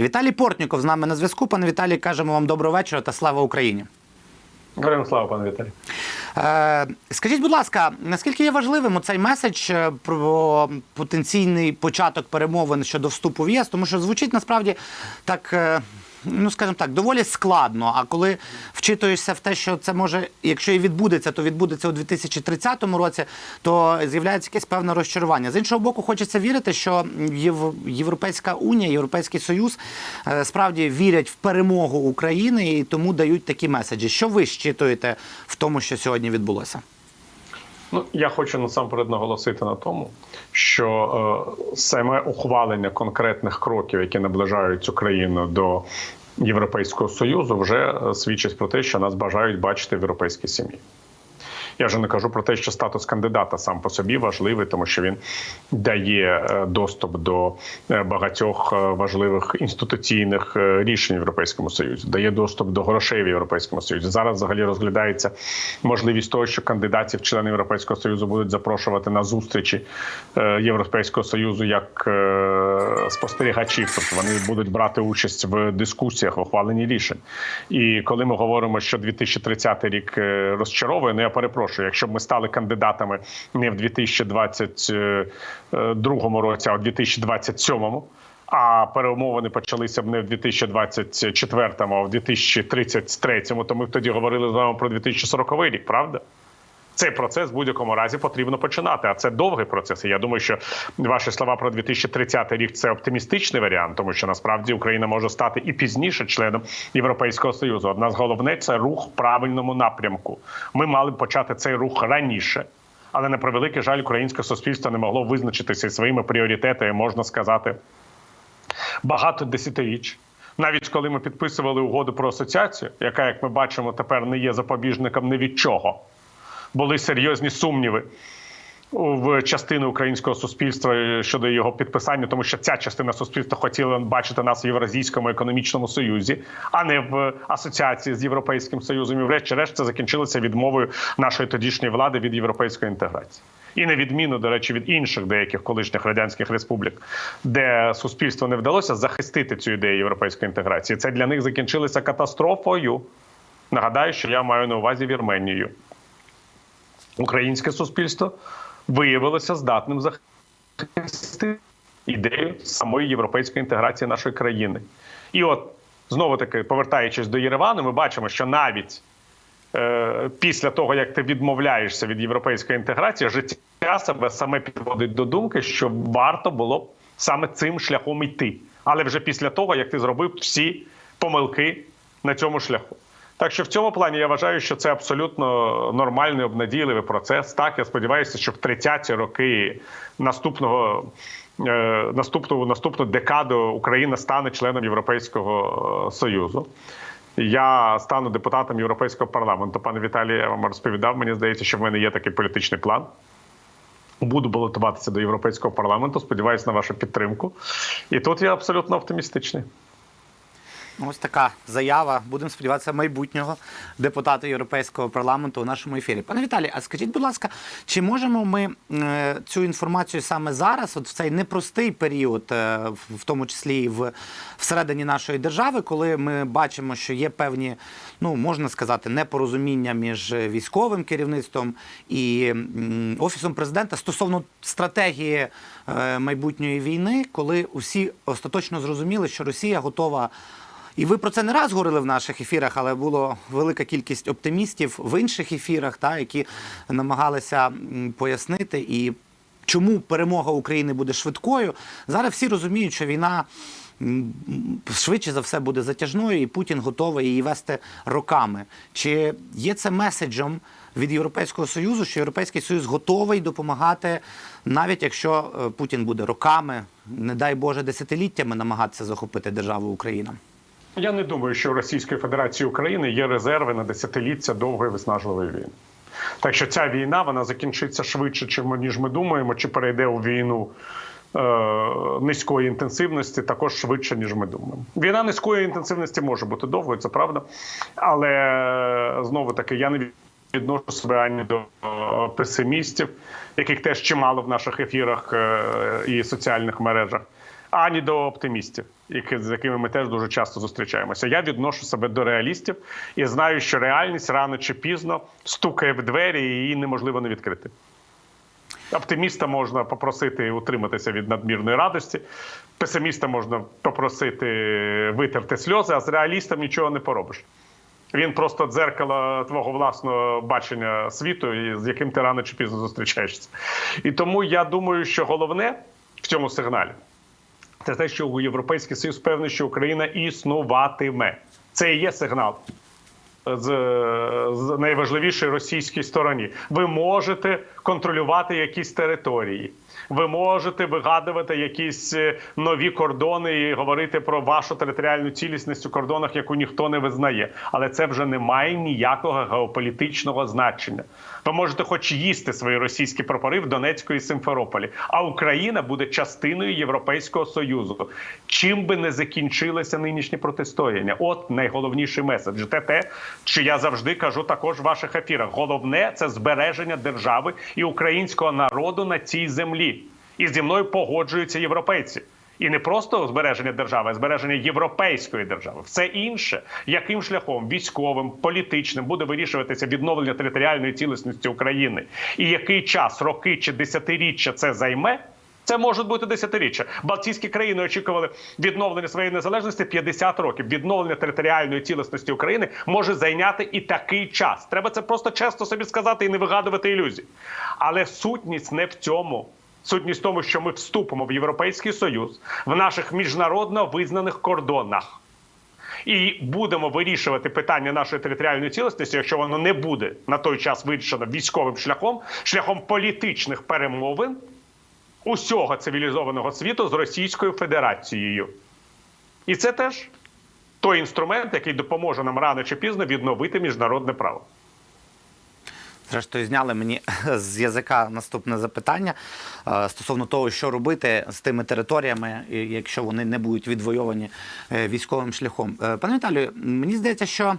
Віталій Портніков з нами на зв'язку. Пане Віталій, кажемо вам доброго вечора та слава Україні. Героям слава, пане Віталій. Е, скажіть, будь ласка, наскільки є важливим цей меседж е, про потенційний початок перемовин щодо вступу в ЄС? Тому що звучить насправді так. Ну, скажімо так, доволі складно. А коли вчитуєшся в те, що це може, якщо і відбудеться, то відбудеться у 2030 році, то з'являється якесь певне розчарування. З іншого боку, хочеться вірити, що Єв- Європейська унія, Європейський Союз е, справді вірять в перемогу України і тому дають такі меседжі. Що ви щитуєте в тому, що сьогодні відбулося? Ну я хочу насамперед наголосити на тому, що е, саме ухвалення конкретних кроків, які наближають цю країну до Європейського союзу, вже е, свідчить про те, що нас бажають бачити в європейській сім'ї. Я вже не кажу про те, що статус кандидата сам по собі важливий, тому що він дає е, доступ до е, багатьох е, важливих інституційних рішень в Європейському Союзі, дає доступ до грошей в Європейському Союзі. Зараз взагалі розглядається можливість того, що кандидатів в члени Європейського Союзу будуть запрошувати на зустрічі Європейського Союзу як спостерігачів, тобто вони будуть брати участь в дискусіях, в ухваленні рішень. І коли ми говоримо, що 2030 рік розчаровує, ну я перепрошую, якщо б ми стали кандидатами не в 2022 році, а в 2027, а перемовини почалися б не в 2024, а в 2033, то ми б тоді говорили з вами про 2040 рік, правда? Цей процес в будь-якому разі потрібно починати. А це довгий процес. І я думаю, що ваші слова про 2030 рік це оптимістичний варіант, тому що насправді Україна може стати і пізніше членом Європейського союзу. Одна з головне це рух в правильному напрямку. Ми мали б почати цей рух раніше. Але на превеликий жаль, українське суспільство не могло визначитися своїми пріоритетами, можна сказати, багато десятиріч. Навіть коли ми підписували угоду про асоціацію, яка, як ми бачимо, тепер не є запобіжником ні від чого були серйозні сумніви в частини українського суспільства щодо його підписання, тому що ця частина суспільства хотіла бачити нас в Євразійському економічному союзі, а не в асоціації з Європейським Союзом. І врешті-решт це закінчилося відмовою нашої тодішньої влади від європейської інтеграції. І на відміну, до речі, від інших деяких колишніх радянських республік, де суспільству не вдалося захистити цю ідею європейської інтеграції. Це для них закінчилося катастрофою. Нагадаю, що я маю на увазі Вірменію українське суспільство виявилося здатним захистити ідею самої європейської інтеграції нашої країни. І от знову таки, повертаючись до Єревану, ми бачимо, що навіть е, після того, як ти відмовляєшся від європейської інтеграції, життя себе саме підводить до думки, що варто було б саме цим шляхом йти. Але вже після того, як ти зробив всі помилки на цьому шляху. Так що в цьому плані я вважаю, що це абсолютно нормальний обнадійливий процес. Так, я сподіваюся, що в 30-ті роки наступного е, наступного наступну декаду Україна стане членом Європейського е, союзу. Я стану депутатом Європейського парламенту. Пане Віталій, я вам розповідав. Мені здається, що в мене є такий політичний план. Буду балотуватися до європейського парламенту. Сподіваюся на вашу підтримку. І тут я абсолютно оптимістичний. Ось така заява. Будемо сподіватися майбутнього депутата Європейського парламенту у нашому ефірі. Пане Віталій, а скажіть, будь ласка, чи можемо ми е, цю інформацію саме зараз, от в цей непростий період, е, в- тому числі і в всередині нашої держави, коли ми бачимо, що є певні, ну можна сказати, непорозуміння між військовим керівництвом і офісом президента стосовно стратегії е, майбутньої війни, коли усі остаточно зрозуміли, що Росія готова. І ви про це не раз говорили в наших ефірах, але було велика кількість оптимістів в інших ефірах, та, які намагалися пояснити і чому перемога України буде швидкою. Зараз всі розуміють, що війна швидше за все буде затяжною, і Путін готовий її вести роками. Чи є це меседжем від Європейського Союзу, що Європейський Союз готовий допомагати, навіть якщо е, Путін буде роками, не дай Боже, десятиліттями намагатися захопити державу Україна? Я не думаю, що у Російської Федерації України є резерви на десятиліття довгої виснажливої війни. Так що ця війна вона закінчиться швидше, чим ніж ми думаємо, чи перейде у війну е, низької інтенсивності, також швидше, ніж ми думаємо. Війна низької інтенсивності може бути довгою, це правда. Але е, знову таки я не відношу себе ані до е, песимістів, яких теж чимало в наших ефірах е, і соціальних мережах, ані до оптимістів. з якими ми теж дуже часто зустрічаємося. Я відношу себе до реалістів і знаю, що реальність рано чи пізно стукає в двері, і її неможливо не відкрити. Оптиміста можна попросити утриматися від надмірної радості, песиміста можна попросити витерти сльози, а з реалістом нічого не поробиш. Він просто дзеркало твого власного бачення світу, з яким ти рано чи пізно зустрічаєшся. І тому я думаю, що головне в цьому сигналі це те, що Європейський Союз певний, що Україна існуватиме. Це і є сигнал з, з найважливішої російській стороні. Ви можете контролювати якісь території. Ви можете вигадувати якісь е, нові кордони і говорити про вашу територіальну цілісність у кордонах, яку ніхто не визнає. Але це вже не має ніякого геополітичного значення. Ви можете, хоч їсти свої російські прапори в Донецьку і Симферополі, а Україна буде частиною Європейського союзу. Чим би не закінчилося нинішнє протистояння? От найголовніший меседж. Те те, що я завжди кажу також в ваших ефірах. Головне це збереження держави і українського народу на цій землі. І зі мною погоджуються європейці. І не просто збереження держави, а збереження європейської держави. Все інше, яким шляхом військовим, політичним буде вирішуватися відновлення територіальної цілісності України, і який час, роки чи десятиріччя це займе. Це можуть бути десятиріччя. Балтійські країни очікували відновлення своєї незалежності 50 років. Відновлення територіальної цілісності України може зайняти і такий час. Треба це просто чесно собі сказати і не вигадувати ілюзій. Але сутність не в цьому. Сутність в тому, що ми вступимо в Європейський Союз в наших міжнародно визнаних кордонах. І будемо вирішувати питання нашої територіальної цілісності, якщо воно не буде на той час вирішено військовим шляхом, шляхом політичних перемовин усього цивілізованого світу з Російською Федерацією. І це теж той інструмент, який допоможе нам рано чи пізно відновити міжнародне право. Зрештою, зняли мені з язика наступне запитання е, стосовно того, що робити з тими територіями, якщо вони не будуть відвойовані е, військовим шляхом. Е, Пане Віталію, мені здається, що.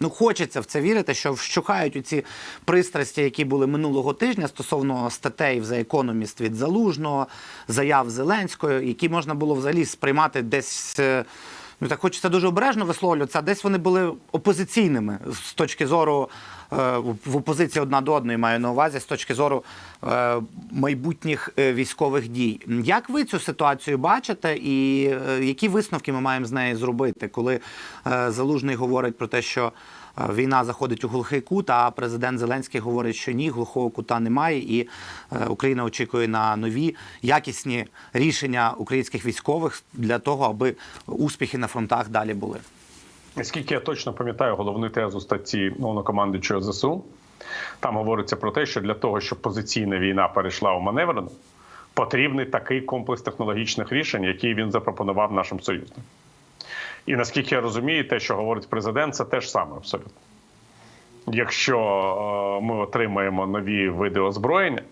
Ну, хочеться в це вірити, що вщухають у ці пристрасті, які були минулого тижня стосовно статей в The Economist від Залужного, заяв Зеленської, які можна було взагалі сприймати десь. Ну так хочеться дуже обережно висловлюватися, десь вони були опозиційними з точки зору е, в опозиції одна до одної маю на увазі, з точки зору е, майбутніх е, військових дій. Як ви цю ситуацію бачите, і які висновки ми маємо з неї зробити, коли залужний говорить про те, що війна заходить у глухий кут, а президент Зеленський говорить, що ні, глухого кута немає, і е, Україна очікує на нові якісні рішення українських військових для того, аби успіхи на фронтах далі були. Наскільки я точно пам'ятаю головну тезу статті головнокомандуючого ЗСУ, там говориться про те, що для того, щоб позиційна війна перейшла у маневрену, потрібний такий комплекс технологічних рішень, який він запропонував нашим союзникам. І наскільки я розумію, те, що говорить президент, це те ж саме абсолютно. Якщо е, ми отримаємо нові види озброєння,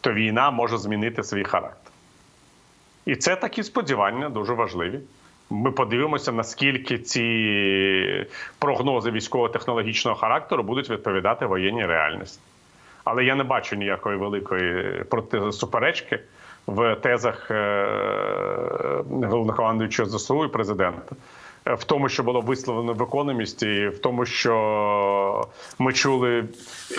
то війна може змінити свій характер. І це такі сподівання дуже важливі. Ми подивимося, наскільки ці прогнози військово-технологічного характеру будуть відповідати воєнній реальності. Але я не бачу ніякої великої суперечки в тезах е, головнокомандуючого ЗСУ і президента. В тому, що було висловлено в економісті, в тому, що ми чули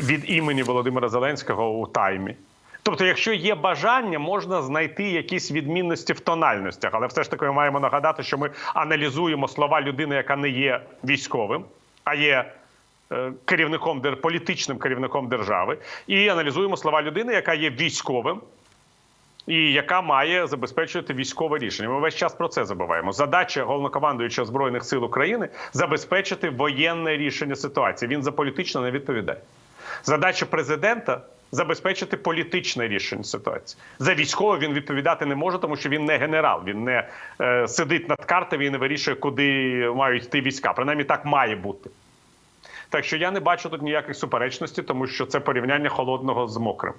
від імені Володимира Зеленського у таймі. Тобто, якщо є бажання, можна знайти якісь відмінності в тональностях, але все ж таки ми маємо нагадати, що ми аналізуємо слова людини, яка не є військовим, а є е, керівником політичним керівником держави, і аналізуємо слова людини, яка є військовим. І яка має забезпечувати військове рішення. Ми весь час про це забуваємо. Задача головнокомандуючого збройних сил України забезпечити воєнне рішення ситуації. Він за політично не відповідає. Задача президента забезпечити політичне рішення ситуації. За військове він відповідати не може, тому що він не генерал. Він не е, сидить над картами і не вирішує, куди мають йти війська. Принаймні так має бути. Так що я не бачу тут ніяких суперечностей, тому що це порівняння холодного з мокрим.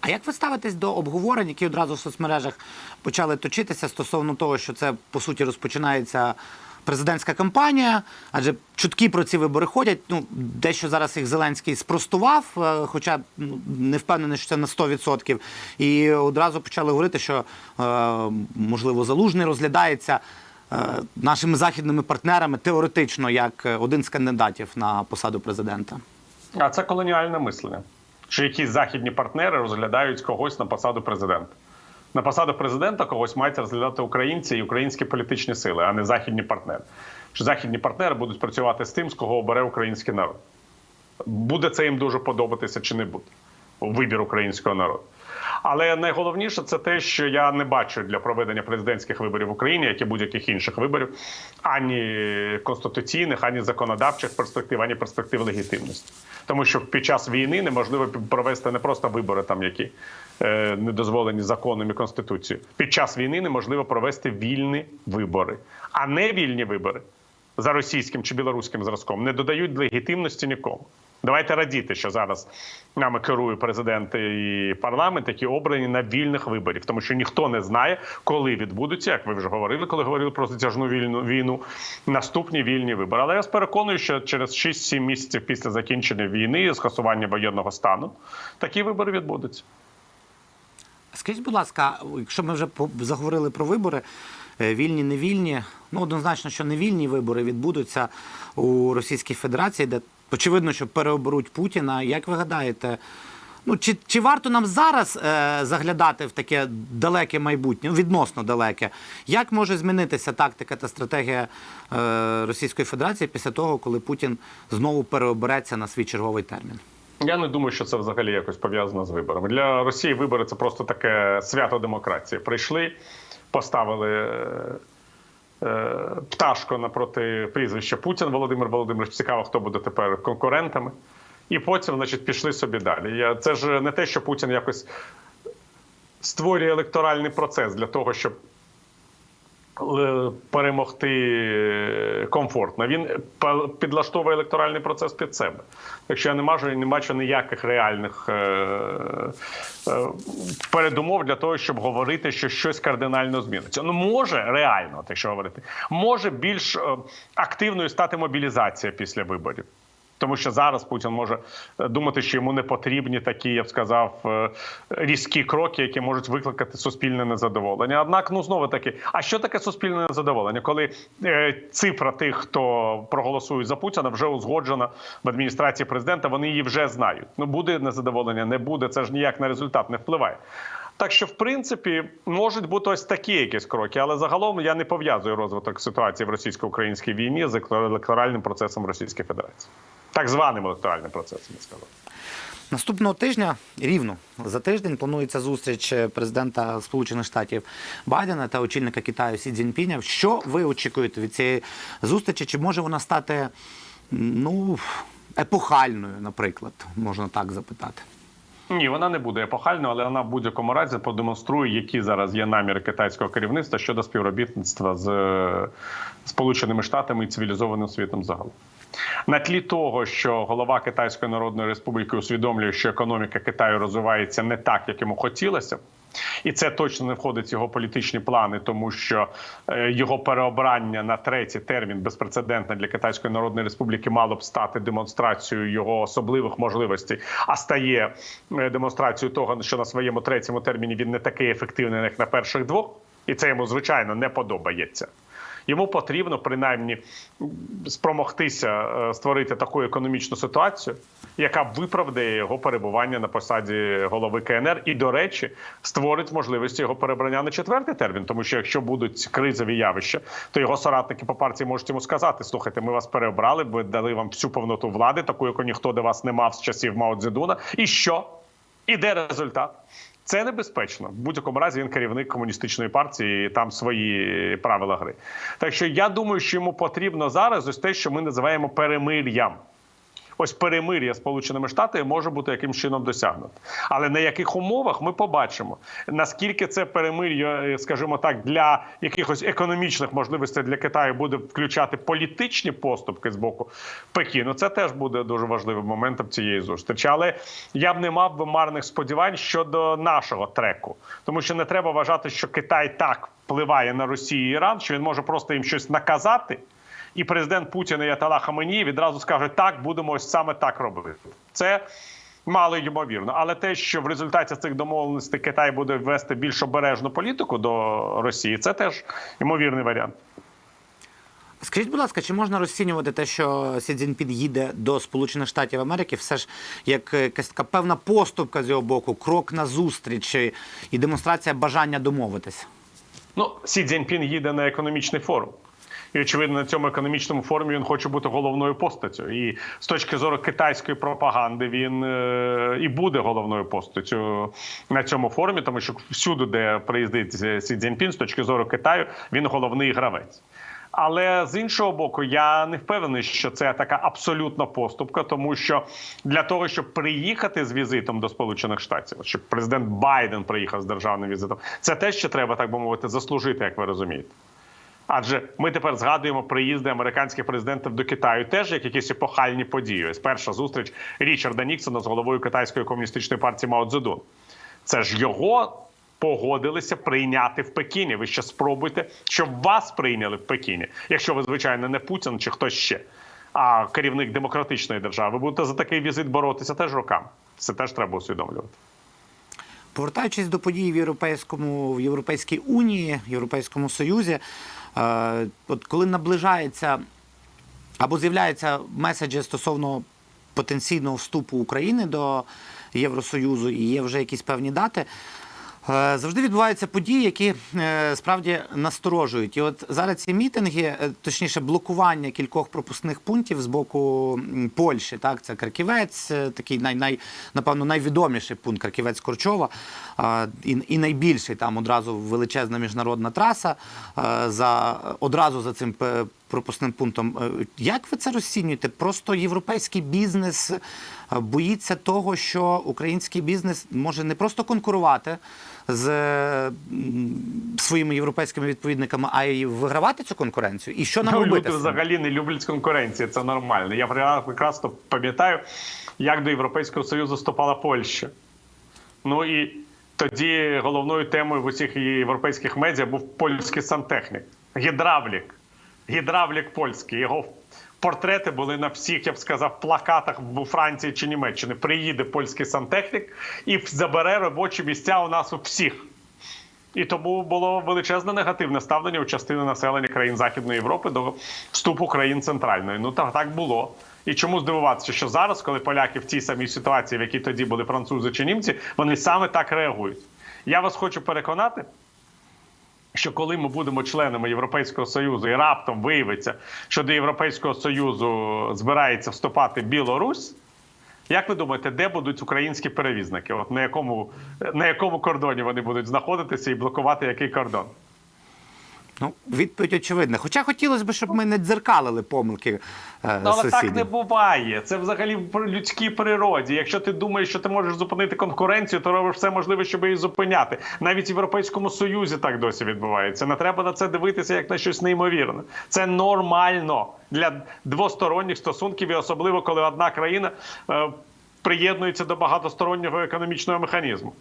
А як ви ставитесь до обговорень, які одразу в соцмережах почали точитися стосовно того, що це по суті розпочинається президентська кампанія, адже чутки про ці вибори ходять. Ну, дещо зараз їх Зеленський спростував, е, хоча ну, не впевнений, що це на 100%. І одразу почали говорити, що е, можливо залужний розглядається е, нашими західними партнерами теоретично як один з кандидатів на посаду президента. А це колоніальне мислення. Що якісь західні партнери розглядають когось на посаду президента. На посаду президента когось мають розглядати українці і українські політичні сили, а не західні партнери. Що західні партнери будуть працювати з тим, з кого обере український народ. Буде це їм дуже подобатися чи не буде вибір українського народу. Але найголовніше це те, що я не бачу для проведення президентських виборів в Україні, як і будь-яких інших виборів, ані конституційних, ані законодавчих перспектив, ані перспектив легітимності. Тому що під час війни неможливо провести не просто вибори, там які е, не дозволені законом і конституцією. Під час війни неможливо провести вільні вибори, а не вільні вибори за російським чи білоруським зразком не додають легітимності нікому. Давайте радіти, що зараз нами керує президент і парламент, які обрані на вільних виборів, тому що ніхто не знає, коли відбудуться, як ви вже говорили, коли говорили про затяжну вільну війну, наступні вільні вибори. Але я переконую, що через 6-7 місяців після закінчення війни, і скасування воєнного стану, такі вибори відбудуться. Скажіть, будь ласка, якщо ми вже заговорили про вибори, е, вільні, не вільні, ну однозначно, що не вільні вибори відбудуться у Російській Федерації, де очевидно, що переоберуть Путіна. Як ви гадаєте, ну чи, чи варто нам зараз е, заглядати в таке далеке майбутнє, відносно далеке? Як може змінитися тактика та стратегія е, Російської Федерації після того, коли Путін знову переобереться на свій черговий термін? Я не думаю, що це взагалі якось пов'язано з виборами. Для Росії вибори це просто таке свято демократії. Прийшли, поставили е, е, напроти прізвища Путін Володимир Володимирович. Цікаво, хто буде тепер конкурентами. І потім, значить, пішли собі далі. Це ж не те, що Путін якось створює електоральний процес для того, щоб перемогти е, комфортно. Він підлаштовує електоральний процес під себе. Якщо я не бачу, не бачу ніяких реальних е, е, передумов для того, щоб говорити, що щось кардинально зміниться. Ну може реально, от якщо говорити, може більш е, активною стати мобілізація після виборів. Тому що зараз Путін може е, думати, що йому не потрібні такі, я б сказав, е, різкі кроки, які можуть викликати суспільне незадоволення. Однак, ну знову таки, а що таке суспільне незадоволення? Коли е, цифра тих, хто проголосують за Путіна, вже узгоджена в адміністрації президента, вони її вже знають. Ну буде незадоволення, не буде. Це ж ніяк на результат не впливає. Так що, в принципі, можуть бути ось такі якісь кроки, але загалом я не пов'язую розвиток ситуації в російсько-українській війні з електоральним процесом Російської Федерації, так званим електоральним процесом, я сказав. Наступного тижня рівно за тиждень планується зустріч е, президента Сполучених Штатів Байдена та очільника Китаю Сі Цзіньпіня. Що ви очікуєте від цієї зустрічі? Чи може вона стати ну епохальною, наприклад, можна так запитати? Ні, вона не буде епохальною, але вона в будь-якому разі продемонструє, які зараз є наміри китайського керівництва щодо співробітництва з е, Сполученими Штатами і цивілізованим світом загалом. На тлі того, що голова Китайської Народної Республіки усвідомлює, що економіка Китаю розвивається не так, як йому хотілося. І це точно не входить в його політичні плани, тому що е, його переобрання на третій термін безпрецедентне для Китайської Народної Республіки мало б стати демонстрацією його особливих можливостей, а стає е, демонстрацією того, що на своєму третьому терміні він не такий ефективний, як на перших двох, і це йому звичайно не подобається. Йому потрібно принаймні спромогтися е, створити таку економічну ситуацію, яка виправдає його перебування на посаді голови КНР, і, до речі, створить можливість його перебрання на четвертий термін. Тому що якщо будуть кризові явища, то його соратники по партії можуть йому сказати: слухайте, ми вас переобрали, ми дали вам всю повноту влади, таку, яку ніхто до вас не мав з часів Мао Цзедуна. І що? І де результат? Це небезпечно. В будь-якому разі він керівник комуністичної партії, і там свої правила гри. Так що я думаю, що йому потрібно зараз ось те, що ми називаємо перемир'ям. Ось перемир'я Сполученими Штатами може бути яким чином досягнуто. Але на яких умовах ми побачимо, наскільки це перемир'я, е, скажімо так, для якихось економічних можливостей для Китаю буде включати політичні поступки з боку Пекіну. Це теж буде дуже важливим моментом цієї зустрічі. Але я б не мав би марних сподівань щодо нашого треку, тому що не треба вважати, що Китай так впливає на Росію і Іран, що він може просто їм щось наказати. І президент Путін і Атала Хаменій відразу скажуть, так будемо ось саме так робити. Це мало ймовірно. Але те, що в результаті цих домовленостей Китай буде вести більш обережну політику до Росії, це теж ймовірний варіант. Скажіть, будь ласка, чи можна розцінювати те, що Сі Цзіньпін їде до Сполучених Штатів Америки, все ж як е, якась така певна поступка з його боку, крок на зустріч і- і демонстрація бажання домовитися? Ну, Сі Цзіньпін їде на економічний форум. І очевидно, на цьому економічному форумі він хоче бути головною постаттю. І з точки зору китайської пропаганди він е, і буде головною постаттю на цьому форумі, тому що всюди, де приїздить Сі Цзіньпін, з точки зору Китаю, він головний гравець. Але з іншого боку, я не впевнений, що це така абсолютна поступка, тому що для того, щоб приїхати з візитом до Сполучених Штатів, щоб президент Байден приїхав з державним візитом, це те, що треба так би мовити, заслужити, як ви розумієте. Адже ми тепер згадуємо приїзди американських президентів до Китаю теж як якісь епохальні події. Ось перша зустріч Річарда Ніксона з головою китайської комуністичної партії Мао Цзедун. Це ж його погодилися прийняти в Пекіні. Ви ще спробуйте, щоб вас прийняли в Пекіні, якщо ви, звичайно, не Путін чи хтось ще, а керівник демократичної держави. Ви будете за такий візит боротися теж роками. Це теж треба усвідомлювати. Повертаючись до подій в Європейському в Європейській Унії, Європейському Союзі, от коли наближається або з'являються меседжі стосовно потенційного вступу України до Євросоюзу і є вже якісь певні дати. Е, Завжди відбуваються події, які е, справді насторожують. І от зараз ці мітинги, е, точніше, блокування кількох пропускних пунктів з боку Польщі, так, це Краківець, такий най, най, напевно, найвідоміший пункт Краківець Корчова, і, і найбільший там одразу величезна міжнародна траса за одразу за цим пропускним пунктом. Як ви це розцінюєте? Просто європейський бізнес боїться того, що український бізнес може не просто конкурувати з е, своїми європейськими відповідниками, а й вигравати цю конкуренцію. І що нам Ну, робити? люди взагалі не люблять конкуренції, це нормально. Я прекрасно пам'ятаю, як до Європейського Союзу вступала Польща. Ну і тоді головною темою в усіх європейських медіа був польський сантехнік, гідравлік. Гідравлік польський. Його портрети були на всіх, я б сказав, плакатах у Франції чи Німеччини. Приїде польський сантехнік і забере робочі місця у нас у всіх. І тому було величезне негативне ставлення у частини населення країн Західної Європи до вступу країн центральної. Ну так, так було. І чому здивуватися, що зараз, коли поляки в тій самій ситуації, в якій тоді були французи чи німці, вони саме так реагують. Я вас хочу переконати, що коли ми будемо членами Європейського Союзу і раптом виявиться, що до Європейського Союзу збирається вступати Білорусь. Як ви думаєте, де будуть українські перевізники? От на якому на якому кордоні вони будуть знаходитися і блокувати який кордон? Ну, відповідь очевидна. Хоча хотілося б, щоб ми не дзеркалили помилки е, Ну, але сусідів. так не буває. Це взагалі в людській природі. Якщо ти думаєш, що ти можеш зупинити конкуренцію, то робиш все можливе, щоб її зупиняти. Навіть в Європейському Союзі так досі відбувається. Не треба на це дивитися як на щось неймовірне. Це нормально для двосторонніх стосунків, і особливо коли одна країна е, приєднується до багатостороннього економічного механізму.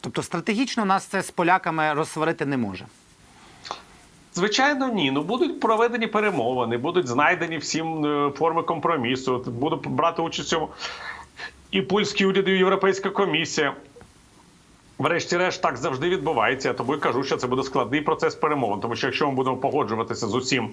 Тобто стратегічно нас це з поляками розсварити не може. Звичайно, ні. Ну будуть проведені перемовини, будуть знайдені всім е, форми компромісу. Буду брати участь в цьому і польський уряд, і Європейська комісія. Врешті-решт, так завжди відбувається. Я тому і кажу, що це буде складний процес перемовин. Тому що якщо ми будемо погоджуватися з усім,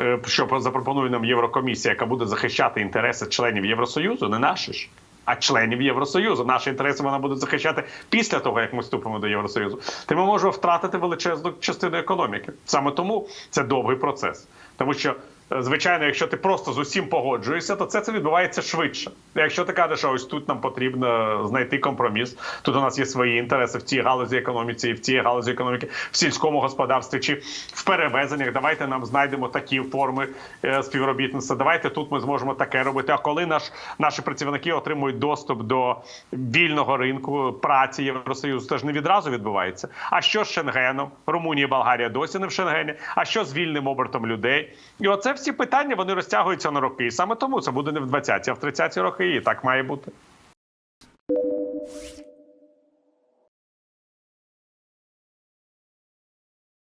е, що запропонує нам Єврокомісія, яка буде захищати інтереси членів Євросоюзу, не наші ж. А членів Євросоюзу наші інтереси вона буде захищати після того, як ми вступимо до Євросоюзу. Ти ми можемо втратити величезну частину економіки. Саме тому це довгий процес, тому що. Звичайно, якщо ти просто з усім погоджуєшся, то це, це відбувається швидше. Якщо ти кажеш, що ось тут нам потрібно знайти компроміс, тут у нас є свої інтереси в цій галузі економіці, і в цій галузі економіки, в сільському господарстві чи в перевезеннях. Давайте нам знайдемо такі форми е, співробітництва. Давайте тут ми зможемо таке робити. А коли наш наші працівники отримують доступ до вільного ринку праці Євросоюзу, це ж не відразу відбувається. А що з Шенгеном? Румунія, Болгарія досі не в Шенгені. А що з вільним обертом людей? І оце всі питання вони розтягуються на роки. І саме тому це буде не в 20-ті, а в 30-ті роки. І так має бути.